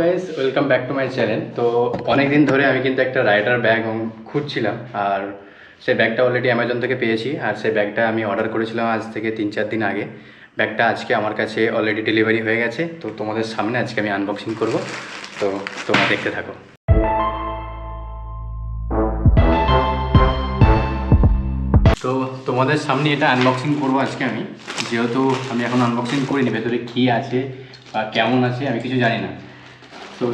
Guys welcome back to my channel তো অনেক দিন ধরে আমি কিন্তু একটা রাইডার ব্যাগ খুঁজছিলাম, আর সেই ব্যাগটা অলরেডি অ্যামাজন থেকে পেয়েছি, আর সেই ব্যাগটা আমি অর্ডার করেছিলাম আজ থেকে তিন চার দিন আগে। ব্যাগটা আজকে আমার কাছে অলরেডি ডেলিভারি হয়ে গেছে, তো তোমাদের সামনে আজকে আমি আনবক্সিং করব। তো তোমরা দেখতে থাকো। তো তোমাদের সামনে এটা আনবক্সিং করব আজকে আমি। যেহেতু আমি এখন আনবক্সিং করিনি, ভেতরে কী আছে বা কেমন আছে আমি কিছু জানি না। তো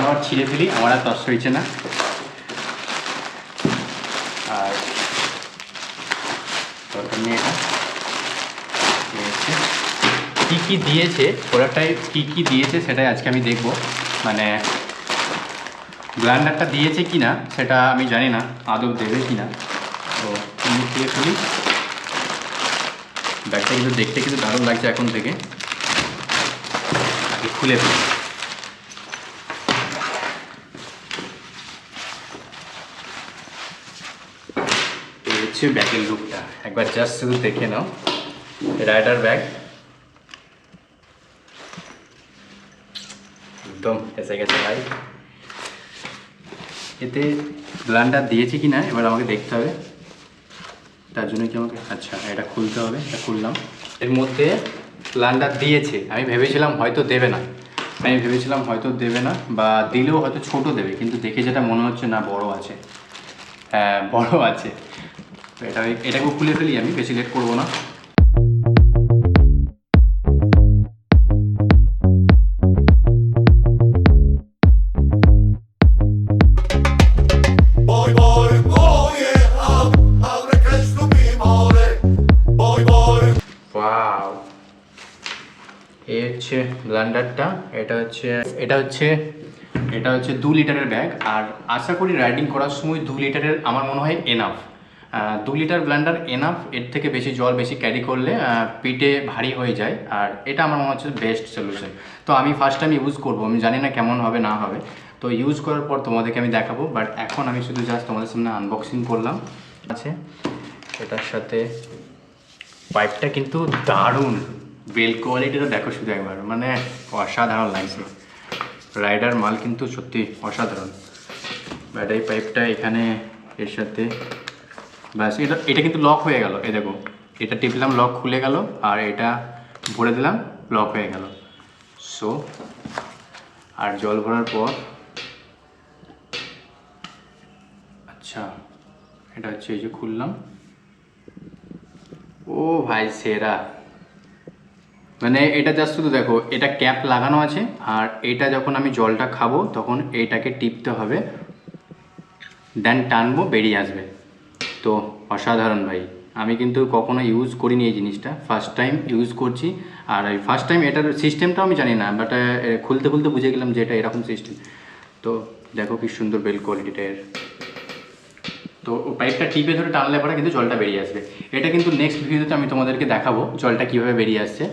আমার ছিঁড়ে ফেলি, আমার আর তস হয়েছে না। আর নেই এটা কী কী দিয়েছে, ওরাটাই কী কী দিয়েছে সেটাই আজকে আমি দেখব। মানে ব্লান্ডারটা দিয়েছে কি না, সেটা আমি জানি না আদৌ দেবে কি না। তো আমি ফেলি ব্যাগটা কিন্তু দেখতে কিন্তু দারুণ লাগছে এখন থেকে। খুলে ফেলি। হচ্ছে ব্যাগের লুকটা। একবার জাস্ট শুধু দেখে নাও। রাইডার ব্যাগ একদম এসে গেছে ভাই। এতে ব্লান্ডার দিয়েছে কি না, এবার আমাকে দেখতে হবে। তার জন্য কি আমাকে আচ্ছা এটা খুলতে হবে, এটা খুললাম। এর মধ্যে ব্লান্ডার দিয়েছে। আমি ভেবেছিলাম হয়তো দেবে না। আমি ভেবেছিলাম হয়তো দেবে না বা দিলেও হয়তো ছোট দেবে, কিন্তু দেখে যেটা মনে হচ্ছে না বড় আছে। হ্যাঁ বড় আছে। এটা এটাকে খুলে ফেলি আমি, বেশি লেট করব না। হচ্ছে ব্লান্ডারটা, এটা হচ্ছে এটা হচ্ছে এটা হচ্ছে দু লিটারের ব্যাগ। আর আশা করি রাইডিং করার সময় দু লিটারের আমার মনে হয় এনাফ দু লিটার ব্লান্ডার এনাফ এর থেকে বেশি জল বেশি ক্যারি করলে পিঠে ভারী হয়ে যায়। আর এটা আমার মনে হচ্ছে বেস্ট সলিউশন তো আমি ফার্স্ট টাইম ইউজ করব, আমি জানি না কেমন হবে, না হবে। তো ইউজ করার পর তোমাদেরকে আমি দেখাবো বাট এখন আমি শুধু জাস্ট তোমাদের সামনে আনবক্সিং করলাম। আছে। এটার সাথে পাইপটা কিন্তু দারুণ। বেল কোয়ালিটিটা দেখো শুধু একবার। মানে অসাধারণ লাগছে। রাইডার মাল কিন্তু সত্যি অসাধারণ। ব্যাটারি পাইপটা এখানে এর সাথে ব্যাস, এটা এটা কিন্তু লক হয়ে গেল। এই দেখো, এটা টিপলাম লক খুলে গেল, আর এটা ভরে দিলাম লক হয়ে গেল। সো আর জল ভরার পর আচ্ছা এটা হচ্ছে এই যে খুললাম। ও ভাই, সেরা। মানে এটা জাস্ট শুধু দেখো, এটা ক্যাপ লাগানো আছে, আর এটা যখন আমি জলটা খাব, তখন এইটাকে টিপতে হবে। দেন টানবো, বেরিয়ে আসবে। তো অসাধারণ ভাই। আমি কিন্তু কখনো ইউজ করিনি এই জিনিসটা। ফার্স্ট টাইম ইউজ করছি। আর এই ফার্স্ট টাইম এটার সিস্টেমটাও আমি জানি না বাট খুলতে খুলতে বুঝে গেলাম যে এটা এরকম সিস্টেম তো দেখো কি সুন্দর বেল কোয়ালিটিটা এর। তো পাইপটা টিপে ধরে টানলে পরে কিন্তু জলটা বেরিয়ে আসবে। এটা কিন্তু নেক্সট ভিডিওতে আমি তোমাদেরকে দেখাবো, জলটা কীভাবে বেরিয়ে আসছে।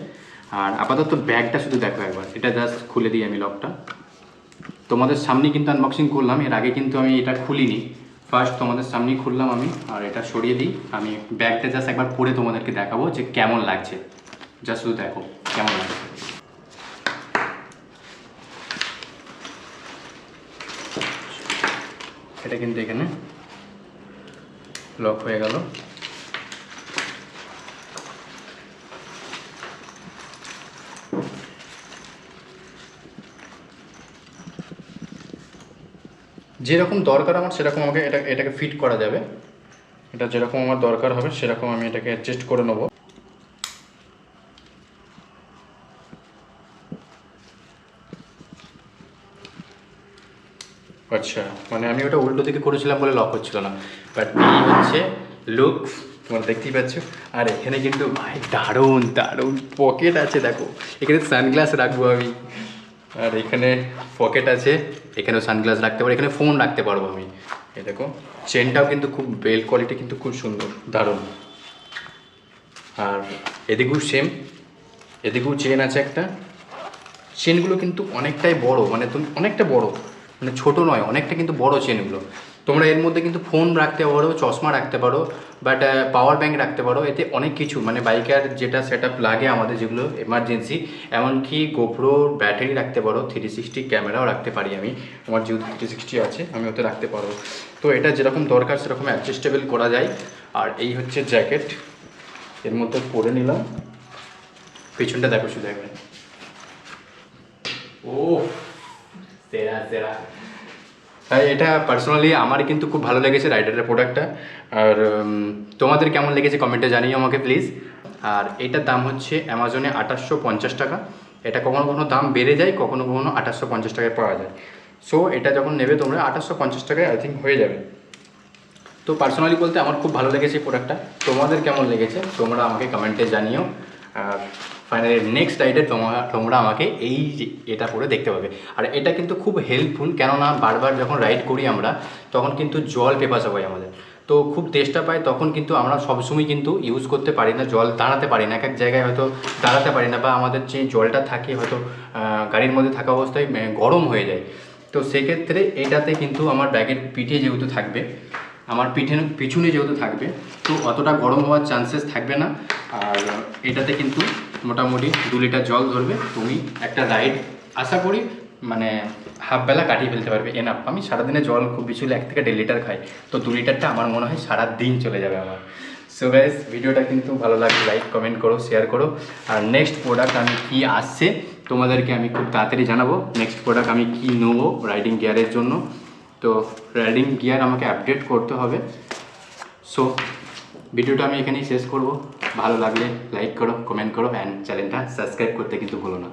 আর আপাতত ব্যাগটা শুধু দেখো একবার। এটা জাস্ট খুলে দিই আমি লকটা তোমাদের সামনে কিন্তু আনবক্সিং করলাম, এর আগে কিন্তু আমি এটা খুলিনি। ফার্স্ট তোমাদের সামনেই খুললাম আমি, আর এটা সরিয়ে দিই। আমি ব্যাগটা জাস্ট একবার পরে তোমাদেরকে দেখাবো যে কেমন লাগছে। জাস্ট শুধু দেখো, কেমন লাগছে। এটা কিন্তু এখানে লক হয়ে গেল। যেরকম দরকার আমার, সেরকম আমাকে এটা, এটাকে ফিট করা যাবে। এটা যেরকম আমার দরকার হবে, সেরকম আমি এটাকে অ্যাডজাস্ট করে নেব। আচ্ছা মানে আমি ওটা উল্টো দিকে করেছিলাম বলে লক হচ্ছিল না। বাট এই হচ্ছে লুক তোমরা দেখতেই পাচ্ছ। আর এখানে কিন্তু, ভাই, দারুণ দারুণ পকেট আছে, দেখো। এখানে সানগ্লাস রাখব আমি। আর এখানে পকেট আছে এখানেও সানগ্লাস রাখতে পারো এখানে ফোন রাখতে পারব আমি। এই দেখো চেনটাও কিন্তু খুব বেল কোয়ালিটি কিন্তু খুব সুন্দর, দারুণ। আর এদিকেও সেম এদিকেও চেন আছে একটা। চেনগুলো কিন্তু অনেকটাই বড় মানে তুমি অনেকটা বড় মানে ছোট নয়, অনেকটা কিন্তু বড় চেনগুলো তোমরা এর মধ্যে কিন্তু ফোন রাখতে পারো, চশমা রাখতে পারো বাট পাওয়ার ব্যাঙ্ক রাখতে পারো, এতে অনেক কিছু মানে বাইকের যেটা সেট লাগে আমাদের যেগুলো এমার্জেন্সি এমনকি গোপ্রো ব্যাটারি রাখতে পারো থ্রি সিক্সটি ক্যামেরাও রাখতে পারি আমি, আমার যেহেতু থ্রি সিক্সটি আছে, আমি ওতে রাখতে পারব। তো এটা যেরকম দরকার, সেরকম অ্যাডজাস্টেবল করা যায়। আর এই হচ্ছে জ্যাকেট এর মধ্যে পরে নিলাম। পেছনটা দেখো শুধু একবার। ও সেরা সেরা। তাই এটা পার্সোনালি আমার কিন্তু খুব ভালো লেগেছে রাইডারের প্রোডাক্টটা আর তোমাদের কেমন লেগেছে কমেন্টে জানিও আমাকে প্লিজ আর এটার দাম হচ্ছে অ্যামাজনে আঠাশশো পঞ্চাশ টাকা। এটা কখনো কখনো দাম বেড়ে যায়, কখনো কখনো আঠাশশো পঞ্চাশ টাকায় পাওয়া যায়। সো এটা যখন নেবে তোমরা আঠাশশো পঞ্চাশ টাকায় আই থিঙ্ক হয়ে যাবে। তো পার্সোনালি বলতে আমার খুব ভালো লেগেছে এই প্রোডাক্টটা তোমাদের কেমন লেগেছে? তোমরা আমাকে কমেন্টে জানিও। আর ফাইনালি নেক্সট রাইডে তোমরা তোমরা আমাকে এই এটা পরে দেখতে পাবে। আর এটা কিন্তু খুব হেল্পফুল কেননা বারবার যখন রাইড করি আমরা, তখন কিন্তু জল পেপাসা হয় আমাদের। তো খুব তেষ্টা পায়, তখন কিন্তু আমরা সবসময় কিন্তু ইউজ করতে পারি না, জল দাঁড়াতে পারি না। এক এক জায়গায় হয়তো দাঁড়াতে পারি না বা আমাদের যে জলটা থাকে হয়তো গাড়ির মধ্যে থাকা অবস্থায় গরম হয়ে যায়। তো সেক্ষেত্রে এটাতে কিন্তু আমার ব্যাগের পিঠে যেহেতু থাকবে, আমার পিঠে পিছনে যেহেতু থাকবে, তো অতটা গরম হওয়ার চান্সেস থাকবে না। আর এটাতে কিন্তু মোটামুটি দু লিটার জল ধরবে, তুমি একটা রাইড আশা করি মানে হাফ বেলা কাটিয়ে ফেলতে পারবে এনাফ আমি সারাদিনে জল খুব বেশি হলে এক থেকে দেড় লিটার খাই, তো দু লিটারটা আমার মনে হয় সারা দিন চলে যাবে আমার। সো গাইজ ভিডিওটা কিন্তু ভালো লাগলে লাইক কমেন্ট করো শেয়ার করো। আর নেক্সট প্রোডাক্ট আমি কি আসছে, তোমাদেরকে আমি খুব তাড়াতাড়ি জানাব। নেক্সট প্রোডাক্ট আমি কি নেব রাইডিং গিয়ারের জন্য। তো রাইডিং গিয়ার আমাকে আপডেট করতে হবে। সো ভিডিওটা আমি এখানেই শেষ করব। ভালো লাগলে লাইক করো কমেন্ট করো অ্যান্ড চ্যানেলটা সাবস্ক্রাইব করতে কিন্তু ভুলো না।